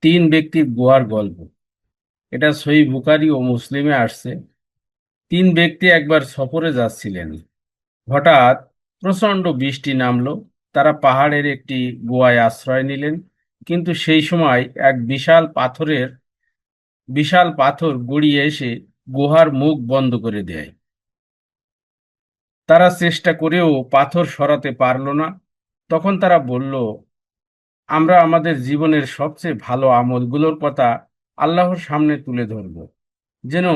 তিন ব্যক্তির গুহার গল্প। এটা সই বুকারি ও মুসলিমে আসছে। তিন ব্যক্তি একবার সফরে যাচ্ছিলেন। হঠাৎ প্রচণ্ড বৃষ্টি নামলো। তারা পাহাড়ের একটি গুহায় আশ্রয় নিলেন। কিন্তু সেই সময় এক বিশাল পাথরের, বিশাল পাথর গড়িয়ে এসে গুহার মুখ বন্ধ করে দেয়। তারা চেষ্টা করেও পাথর সরাতে পারল না। তখন তারা বলল আমরা আমাদের জীবনের সবচেয়ে ভালো আমলগুলোর কথা আল্লাহর সামনে তুলে ধরব। যেন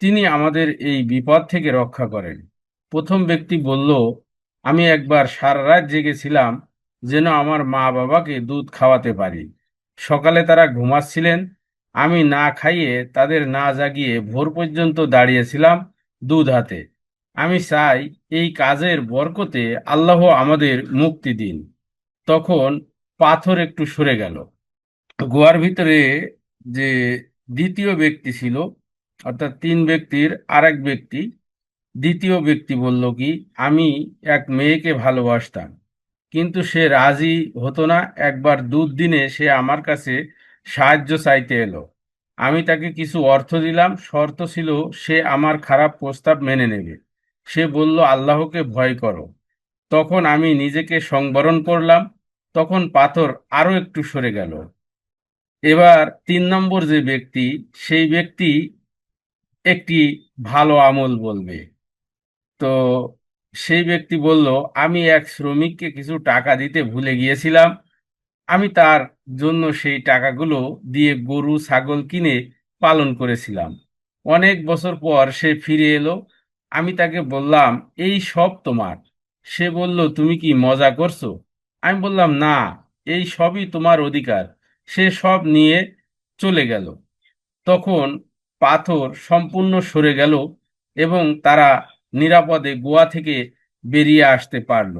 তিনি আমাদের এই বিপদ থেকে রক্ষা করেন। প্রথম ব্যক্তি বলল, আমি একবার সারা রাত জেগেছিলাম যেন আমার মা বাবাকে দুধ খাওয়াতে পারি। সকালে তারা ঘুমাচ্ছিলেন, আমি না খাইয়ে তাদের না জাগিয়ে ভোর পর্যন্ত দাঁড়িয়েছিলাম দুধ হাতে। আমি চাই এই কাজের বরকতে আল্লাহ আমাদের মুক্তি দিন। তখন পাথর একটু সরে গেল। গোয়ার ভিতরে যে দ্বিতীয় ব্যক্তি ছিল, অর্থাৎ তিন ব্যক্তির আরেক ব্যক্তি, দ্বিতীয় ব্যক্তি বলল কি, আমি এক মেয়েকে ভালোবাসতাম, কিন্তু সে রাজি হতো না। একবার দুধ দিনে সে আমার কাছে সাহায্য চাইতে এলো। আমি তাকে কিছু অর্থ দিলাম। শর্ত ছিল, সে আমার খারাপ প্রস্তাব মেনে নেবে। সে বলল, আল্লাহকে ভয় করো। তখন আমি নিজেকে সংবরণ করলাম। তখন পাথর আরও একটু সরে গেল। এবার তিন নম্বর যে ব্যক্তি, সেই ব্যক্তি একটি ভালো আমল বলবে। তো সেই ব্যক্তি বলল, আমি এক শ্রমিককে কিছু টাকা দিতে ভুলে গিয়েছিলাম। আমি তার জন্য সেই টাকাগুলো দিয়ে গরু, ছাগল কিনে পালন করেছিলাম। অনেক বছর পর সে ফিরে এলো। আমি তাকে বললাম, এই সব তোমার। সে বলল, তুমি কি মজা করছ? আমি বললাম, না, এই সবই তোমার অধিকার। সে সব নিয়ে চলে গেল। তখন পাথর সম্পূর্ণ সরে গেল এবং তারা নিরাপদে গোয়া থেকে বেরিয়ে আসতে পারল।